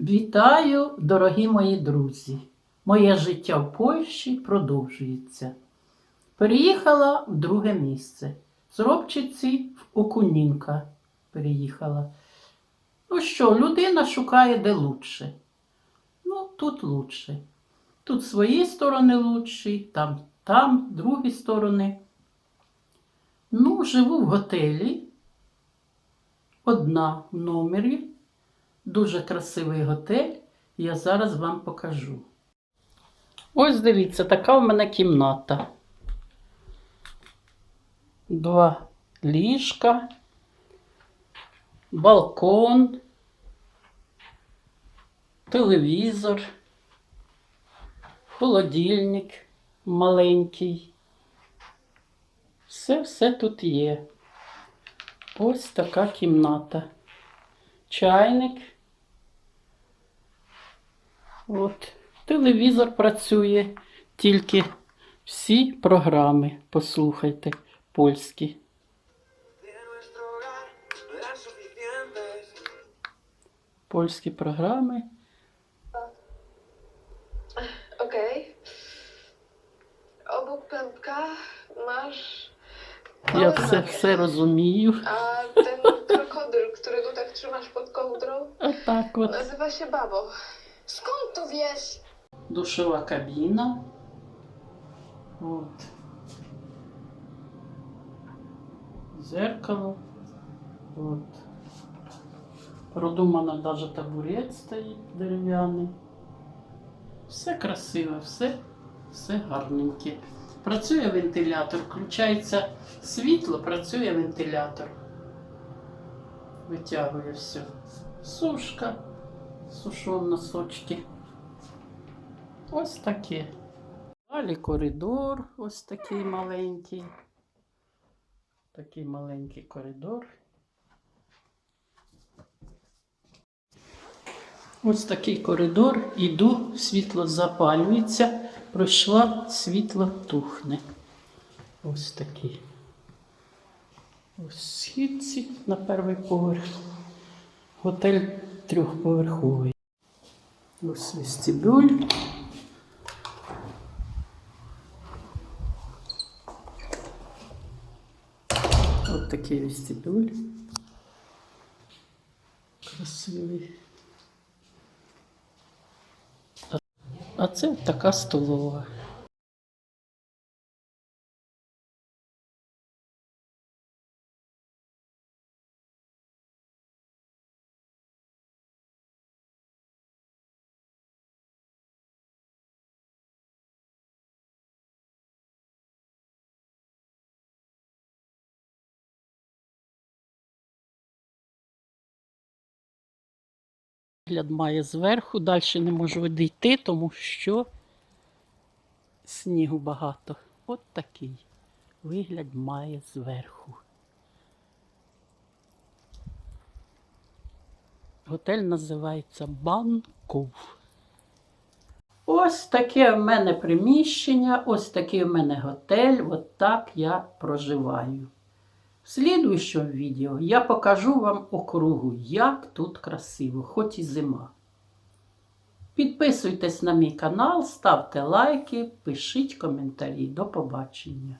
Вітаю, дорогі мої друзі! Моє життя в Польщі продовжується. Переїхала в друге місце. З Робчиці в Окунінка переїхала. Ну що, людина шукає де лучше. Ну, тут лучше. Тут свої сторони лучші, там, там, другі сторони. Ну, живу в готелі. Одна в номері. Дуже красивий готель. Я зараз вам покажу. Ось дивіться, така в мене кімната. Два ліжка, балкон, телевізор, холодильник маленький. Все, все тут є. Ось така кімната. Чайник. От. Телевізор працює, тільки всі програми, послухайте, польські. Польські програми. Okej. Obok pępka masz. Я все, все розумію. A ten krokodyl, którego tak trzymasz pod kołdrą, Отак от. nazywa się babo. Skąd to wiesz? Душова кабіна. От. Зеркало. От. Продумано навіть табурець стоїть дерев'яний. Все красиве, все, все гарненьке. Працює вентилятор, включається світло, працює вентилятор. Витягує все. Сушка, сушон носочки. Ось таке. Далі коридор, ось такий маленький. Такий маленький коридор. Ось такий коридор, іду, світло запалюється, пройшла, світло тухне. Ось такий. Ось східці на перший поверх. Готель трьохповерховий. Ось вестибюль. Ось такий вестибюль. Красивий. А- це така столова. Вигляд має зверху, далі не можу відійти, тому що снігу багато. От такий вигляд має зверху. Готель називається Банков. Ось таке в мене приміщення, ось такий в мене готель. От так я проживаю. В слідуючому відео я покажу вам округу, як тут красиво, хоч і зима. Підписуйтесь на мій канал, ставте лайки, пишіть коментарі. До побачення.